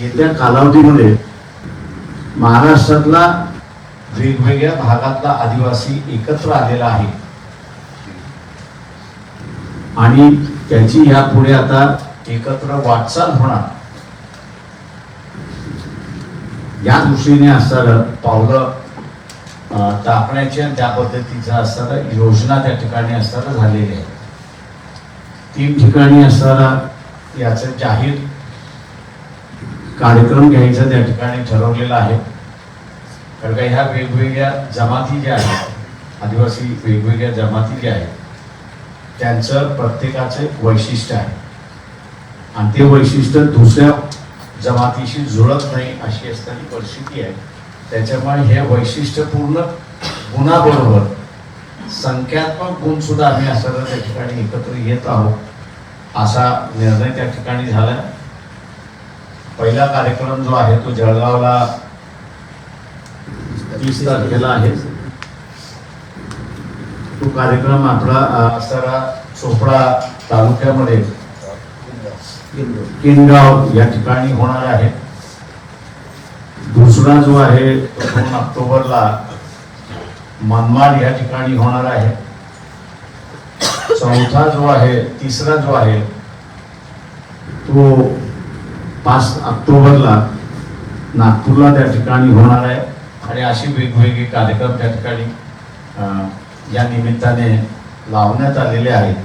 येत्या कालावधीमध्ये महाराष्ट्रातला वेगवेगळ्या भागातला आदिवासी एकत्र आलेला आहे. आणि त्याची ह्या पुढे आता एकत्र वाटचाल होणार. या दृष्टीने असणार पावलं टाकण्याच्या टाकण्याची आणि त्या पद्धतीचा असणारा योजना त्या ठिकाणी असताना झालेली आहे. तीन ठिकाणी असणारा याचं जाहीर कार्यक्रम घ्यायचा त्या ठिकाणी ठरवलेला आहे. कारण का ह्या वेगवेगळ्या जमाती ज्या आहेत आदिवासी वेगवेगळ्या जमाती ज्या आहेत त्यांचं प्रत्येकाचं वैशिष्ट्य आहे. आणि ते वैशिष्ट्य दुसऱ्या जमातीशी जुळत नाही अशी असणारी परिस्थिती आहे. त्याच्यामुळे हे वैशिष्ट्यपूर्ण गुणाबरोबर संख्यात्मक गुण सुद्धा आम्ही असं त्या ठिकाणी एकत्र येत आहोत. असा निर्णय त्या ठिकाणी झाला. पहिला कार्यक्रम जो आहे तो जळगावला तीस तारखेला आहे. तो कार्यक्रम आपला अ, चोपडा तालुक्यामध्ये किनगाव या ठिकाणी होणार आहे. दुसरा जो आहे तो दोन ऑक्टोबरला मनमाड या ठिकाणी होणार आहे. चौथा जो आहे तिसरा जो आहे तो पाच ऑक्टोबरला नागपूरला त्या ठिकाणी होणार आहे. आणि असे वेगवेगळे कार्यक्रम त्या ठिकाणी या निमित्ताने लावण्यात आलेले आहेत.